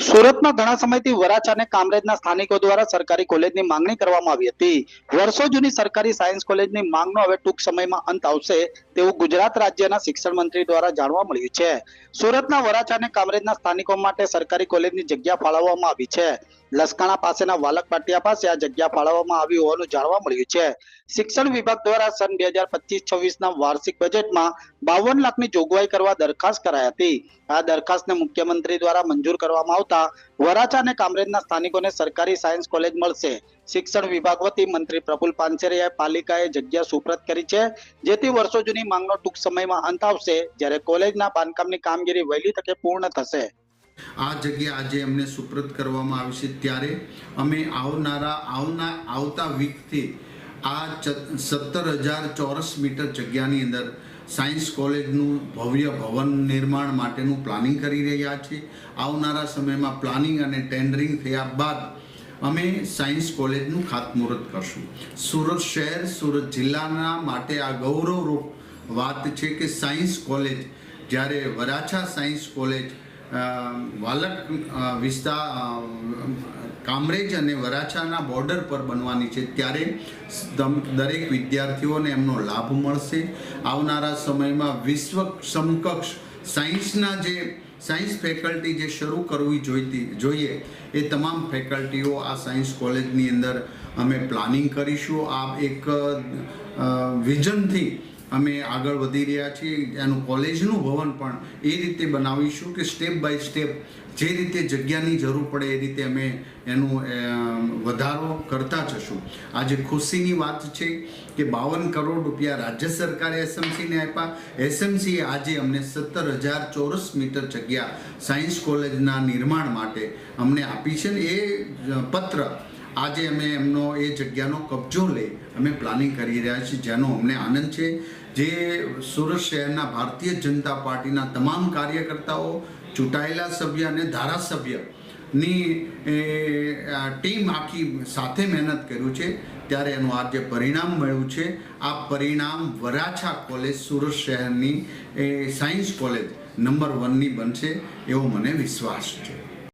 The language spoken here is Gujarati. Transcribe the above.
સુરતમાં ઘણા સમયથી વરાછા અને કામરેજના સ્થાનિકો દ્વારા સરકારી કોલેજની માંગણી કરવામાં આવી હતી. વર્ષો જૂની સરકારી સાયન્સ કોલેજની માંગનો હવે ટૂંક સમયમાં અંત આવશે. તેવું ગુજરાત રાજ્યના શિક્ષણ મંત્રી દ્વારા જાણવા મળ્યું છે. સુરતના વરાછા અને કામરેજના સ્થાનિકો માટે સરકારી કોલેજની જગ્યા ફાળવવામાં આવી છે. લસકાણા પાસેના વાલક પાટિયા પાસે આ જગ્યા ફાળવવામાં આવી હોવાનું જાણવા મળ્યું છે. શિક્ષણ વિભાગ દ્વારા સન બે હજાર પચીસ છવ્વીસના વાર્ષિક બજેટમાં બાવન લાખની જોગવાઈ કરવા દરખાસ્ત કરાઈ હતી. આ દરખાસ્તને મુખ્યમંત્રી દ્વારા મંજૂર કરવામાં આવતા વરાછા અને કામરેજના સ્થાનિકોને સરકારી સાયન્સ કોલેજ મળશે. શિક્ષણ વિભાગ વતી મંત્રી પ્રફુલ પાનસેરિયાએ પાલિકાએ જગ્યા સુપ્રત કરી છે, જેથી વર્ષો જૂની માંગનો ટૂંક સમયમાં અંત આવશે, જ્યારે કોલેજના બાંધકામની કામગીરી વહેલી તકે પૂર્ણ થશે. આ જગ્યા આજે અમને સુપ્રત કરવામાં આવી ત્યારે અમે આવનારા, આવના, આવતા વીકથી આ સત્તર હજાર ચોરસ મીટર જગ્યાની અંદર સાયન્સ કોલેજનું ભવ્ય ભવન નિર્માણ માટેનું પ્લાનિંગ કરી રહ્યા છીએ. આવનારા સમયમાં પ્લાનિંગ અને ટેન્ડરિંગ થયા બાદ અમે સાયન્સ કોલેજનું ખાતમુહૂર્ત કરશું. સુરત શહેર, સુરત જિલ્લાના માટે આ ગૌરવરૂપ વાત છે કે સાયન્સ કોલેજ, જ્યારે વરાછા સાયન્સ કોલેજ વાલક વિસ્તાર કામરેજ અને વરાછાના બોર્ડર પર બનવાની છે, ત્યારે દરેક વિદ્યાર્થીઓને એમનો લાભ મળશે. આવનારા સમયમાં વિશ્વ સમકક્ષ સાયન્સના જે સાયન્સ ફેકલ્ટી જે શરૂ કરવી જોઈતી જોઈએ એ તમામ ફેકલ્ટીઓ આ સાયન્સ કોલેજની અંદર અમે પ્લાનિંગ કરીશું. આ એક વિઝનથી અમે આગળ વધી રહ્યા છીએ એનું કોલેજનું ભવન પણ એ રીતે બનાવીશું કે સ્ટેપ બાય સ્ટેપ જે રીતે જગ્યાની જરૂર પડે એ રીતે અમે એનું વધારો કરતા જશું. આજે ખુશીની વાત છે કે બાવન કરોડ રૂપિયા રાજ્ય સરકારે એસએમસીને આપ્યા. એસએમસીએ આજે અમને સત્તર હજાર ચોરસ મીટર જગ્યા સાયન્સ કોલેજના નિર્માણ માટે અમને આપી છે ને એ પત્ર આજે અમે એમનો એ જગ્યાનો કબજો લઈ અમે પ્લાનિંગ કરી રહ્યા છીએ, જેનો અમને આનંદ છે. જે સુરત શહેરના ભારતીય જનતા પાર્ટીના તમામ કાર્યકર્તાઓ, ચૂંટાયેલા સભ્ય અને ધારાસભ્યની ટીમ આખી સાથે મહેનત કર્યું છે. ત્યારે એનું આજે પરિણામ મળ્યું છે. આ પરિણામ વરાછા કોલેજ, સુરત શહેરની, એ, સાયન્સ કોલેજ નંબર વનની બનશે એવો મને વિશ્વાસ છે.